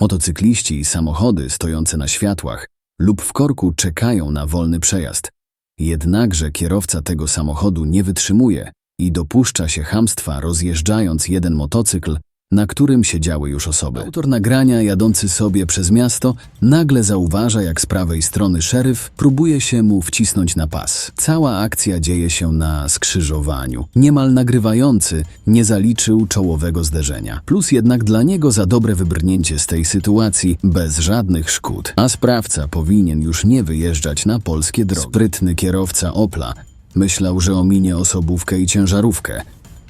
Motocykliści i samochody stojące na światłach lub w korku czekają na wolny przejazd. Jednakże kierowca tego samochodu nie wytrzymuje i dopuszcza się chamstwa, rozjeżdżając jeden motocykl, na którym siedziały już osoby. Autor nagrania, jadący sobie przez miasto, nagle zauważa, jak z prawej strony szeryf próbuje się mu wcisnąć na pas. Cała akcja dzieje się na skrzyżowaniu. Niemal nagrywający nie zaliczył czołowego zderzenia. Plus jednak dla niego za dobre wybrnięcie z tej sytuacji bez żadnych szkód. A sprawca powinien już nie wyjeżdżać na polskie drogi. Sprytny kierowca Opla myślał, że ominie osobówkę i ciężarówkę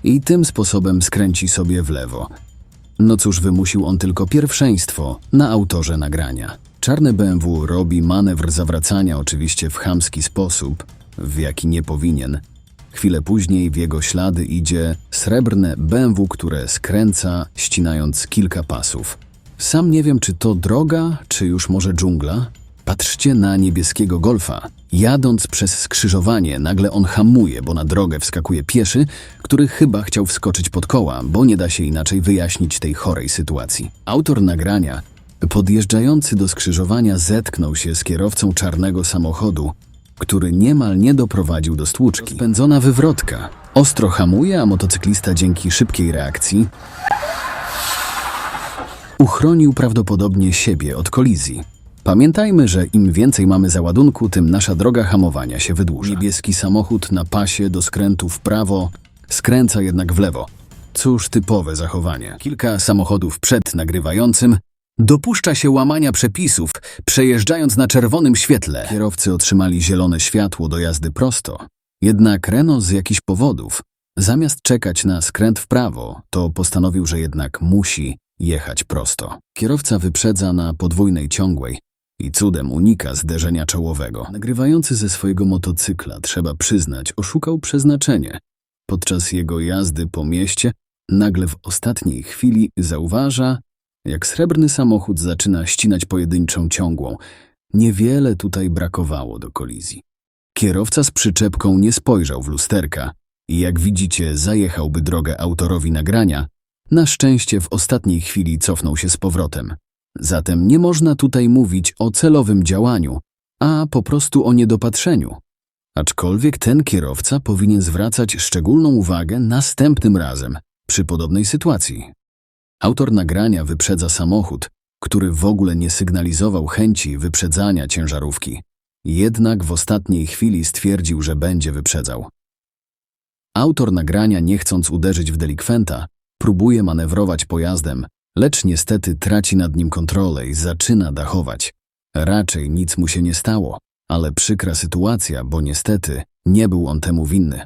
i tym sposobem skręci sobie w lewo. No cóż, wymusił on tylko pierwszeństwo na autorze nagrania. Czarny BMW robi manewr zawracania oczywiście w chamski sposób, w jaki nie powinien. Chwilę później w jego ślady idzie srebrne BMW, które skręca, ścinając kilka pasów. Sam nie wiem, czy to droga, czy już może dżungla. Patrzcie na niebieskiego golfa. Jadąc przez skrzyżowanie, nagle on hamuje, bo na drogę wskakuje pieszy, który chyba chciał wskoczyć pod koła, bo nie da się inaczej wyjaśnić tej chorej sytuacji. Autor nagrania, podjeżdżający do skrzyżowania, zetknął się z kierowcą czarnego samochodu, który niemal nie doprowadził do stłuczki. Spędzona wywrotka. Ostro hamuje, a motocyklista dzięki szybkiej reakcji uchronił prawdopodobnie siebie od kolizji. Pamiętajmy, że im więcej mamy załadunku, tym nasza droga hamowania się wydłuża. Niebieski samochód na pasie do skrętu w prawo skręca jednak w lewo. Cóż typowe zachowanie. Kilka samochodów przed nagrywającym dopuszcza się łamania przepisów, przejeżdżając na czerwonym świetle. Kierowcy otrzymali zielone światło do jazdy prosto. Jednak Renault z jakichś powodów, zamiast czekać na skręt w prawo, to postanowił, że jednak musi jechać prosto. Kierowca wyprzedza na podwójnej ciągłej i cudem unika zderzenia czołowego. Nagrywający ze swojego motocykla, trzeba przyznać, oszukał przeznaczenie. Podczas jego jazdy po mieście nagle w ostatniej chwili zauważa, jak srebrny samochód zaczyna ścinać pojedynczą ciągłą. Niewiele tutaj brakowało do kolizji. Kierowca z przyczepką nie spojrzał w lusterka i jak widzicie zajechałby drogę autorowi nagrania, na szczęście w ostatniej chwili cofnął się z powrotem. Zatem nie można tutaj mówić o celowym działaniu, a po prostu o niedopatrzeniu. Aczkolwiek ten kierowca powinien zwracać szczególną uwagę następnym razem przy podobnej sytuacji. Autor nagrania wyprzedza samochód, który w ogóle nie sygnalizował chęci wyprzedzania ciężarówki. Jednak w ostatniej chwili stwierdził, że będzie wyprzedzał. Autor nagrania, nie chcąc uderzyć w delikwenta, próbuje manewrować pojazdem, lecz niestety traci nad nim kontrolę i zaczyna dachować. Raczej nic mu się nie stało, ale przykra sytuacja, bo niestety nie był on temu winny.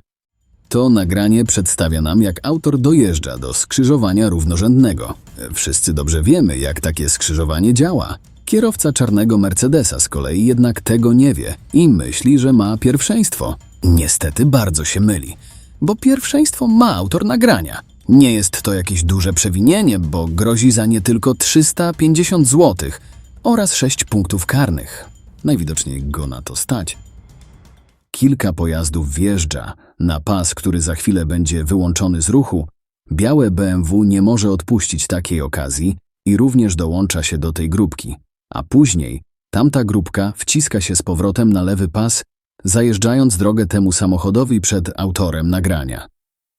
To nagranie przedstawia nam, jak autor dojeżdża do skrzyżowania równorzędnego. Wszyscy dobrze wiemy, jak takie skrzyżowanie działa. Kierowca czarnego Mercedesa z kolei jednak tego nie wie i myśli, że ma pierwszeństwo. Niestety bardzo się myli, bo pierwszeństwo ma autor nagrania. Nie jest to jakieś duże przewinienie, bo grozi za nie tylko 350 zł oraz 6 punktów karnych. Najwidoczniej go na to stać. Kilka pojazdów wjeżdża na pas, który za chwilę będzie wyłączony z ruchu. Białe BMW nie może odpuścić takiej okazji i również dołącza się do tej grupki. A później tamta grupka wciska się z powrotem na lewy pas, zajeżdżając drogę temu samochodowi przed autorem nagrania.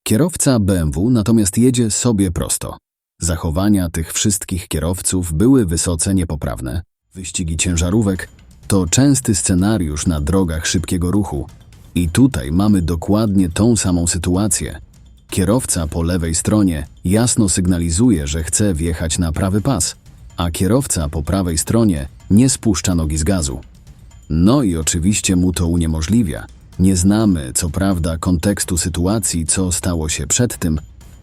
Kierowca BMW natomiast jedzie sobie prosto. Zachowania tych wszystkich kierowców były wysoce niepoprawne. Wyścigi ciężarówek to częsty scenariusz na drogach szybkiego ruchu. I tutaj mamy dokładnie tą samą sytuację. Kierowca po lewej stronie jasno sygnalizuje, że chce wjechać na prawy pas, a kierowca po prawej stronie nie spuszcza nogi z gazu. No i oczywiście mu to uniemożliwia. Nie znamy, co prawda, kontekstu sytuacji, co stało się przed tym,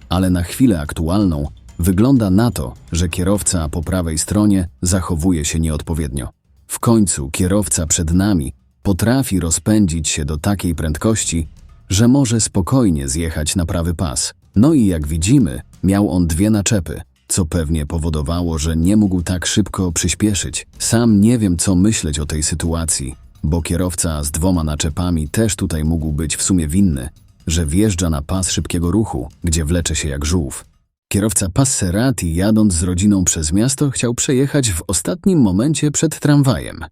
ale na chwilę aktualną wygląda na to, że kierowca po prawej stronie zachowuje się nieodpowiednio. W końcu kierowca przed nami potrafi rozpędzić się do takiej prędkości, że może spokojnie zjechać na prawy pas. No i jak widzimy, miał on dwie naczepy, co pewnie powodowało, że nie mógł tak szybko przyspieszyć. Sam nie wiem, co myśleć o tej sytuacji, bo kierowca z dwoma naczepami też tutaj mógł być w sumie winny, że wjeżdża na pas szybkiego ruchu, gdzie wlecze się jak żółw. Kierowca Passerati, jadąc z rodziną przez miasto, chciał przejechać w ostatnim momencie przed tramwajem.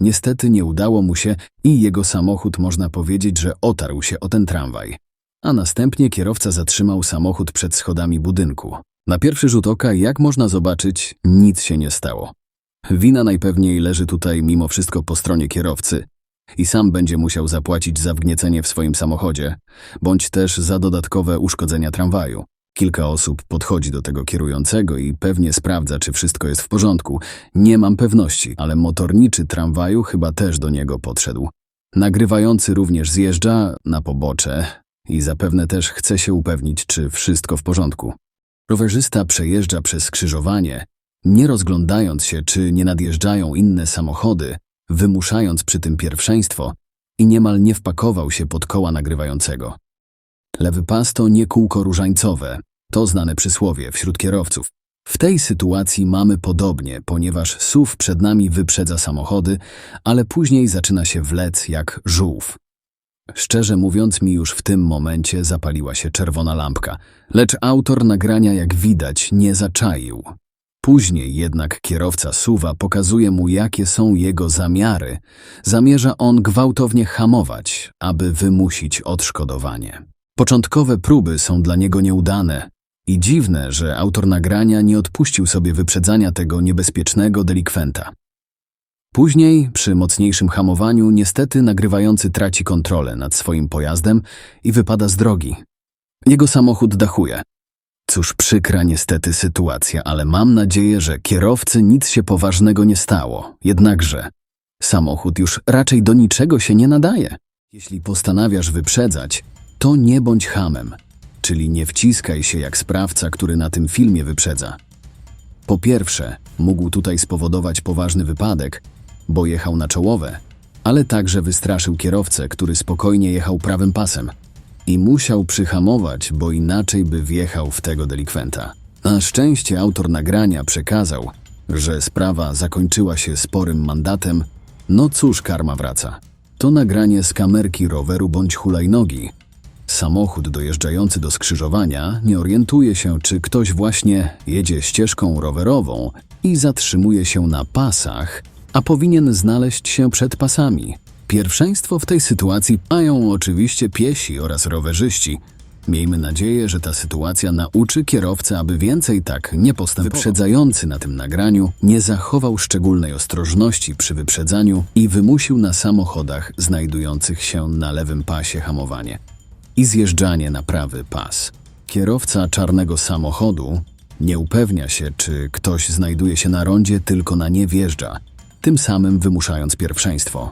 Niestety nie udało mu się i jego samochód można powiedzieć, że otarł się o ten tramwaj. A następnie kierowca zatrzymał samochód przed schodami budynku. Na pierwszy rzut oka, jak można zobaczyć, nic się nie stało. Wina najpewniej leży tutaj mimo wszystko po stronie kierowcy i sam będzie musiał zapłacić za wgniecenie w swoim samochodzie, bądź też za dodatkowe uszkodzenia tramwaju. Kilka osób podchodzi do tego kierującego i pewnie sprawdza, czy wszystko jest w porządku. Nie mam pewności, ale motorniczy tramwaju chyba też do niego podszedł. Nagrywający również zjeżdża na pobocze i zapewne też chce się upewnić, czy wszystko w porządku. Rowerzysta przejeżdża przez skrzyżowanie, nie rozglądając się, czy nie nadjeżdżają inne samochody, wymuszając przy tym pierwszeństwo i niemal nie wpakował się pod koła nagrywającego. Lewy pas to nie kółko różańcowe, to znane przysłowie wśród kierowców. W tej sytuacji mamy podobnie, ponieważ SUV przed nami wyprzedza samochody, ale później zaczyna się wlec jak żółw. Szczerze mówiąc, mi już w tym momencie zapaliła się czerwona lampka, lecz autor nagrania, jak widać, nie zaczaił. Później jednak kierowca suwa pokazuje mu, jakie są jego zamiary. Zamierza on gwałtownie hamować, aby wymusić odszkodowanie. Początkowe próby są dla niego nieudane i dziwne, że autor nagrania nie odpuścił sobie wyprzedzania tego niebezpiecznego delikwenta. Później, przy mocniejszym hamowaniu, niestety nagrywający traci kontrolę nad swoim pojazdem i wypada z drogi. Jego samochód dachuje. Cóż, przykra niestety sytuacja, ale mam nadzieję, że kierowcy nic się poważnego nie stało. Jednakże samochód już raczej do niczego się nie nadaje. Jeśli postanawiasz wyprzedzać, to nie bądź hamem, czyli nie wciskaj się jak sprawca, który na tym filmie wyprzedza. Po pierwsze, mógł tutaj spowodować poważny wypadek, bo jechał na czołowe, ale także wystraszył kierowcę, który spokojnie jechał prawym pasem i musiał przyhamować, bo inaczej by wjechał w tego delikwenta. Na szczęście autor nagrania przekazał, że sprawa zakończyła się sporym mandatem. No cóż, karma wraca. To nagranie z kamerki roweru bądź hulajnogi. Samochód dojeżdżający do skrzyżowania nie orientuje się, czy ktoś właśnie jedzie ścieżką rowerową i zatrzymuje się na pasach, a powinien znaleźć się przed pasami. Pierwszeństwo w tej sytuacji mają oczywiście piesi oraz rowerzyści. Miejmy nadzieję, że ta sytuacja nauczy kierowcę, aby więcej tak nie postępował. Wyprzedzający na tym nagraniu nie zachował szczególnej ostrożności przy wyprzedzaniu i wymusił na samochodach znajdujących się na lewym pasie hamowanie i zjeżdżanie na prawy pas. Kierowca czarnego samochodu nie upewnia się, czy ktoś znajduje się na rondzie, tylko na nie wjeżdża, tym samym wymuszając pierwszeństwo.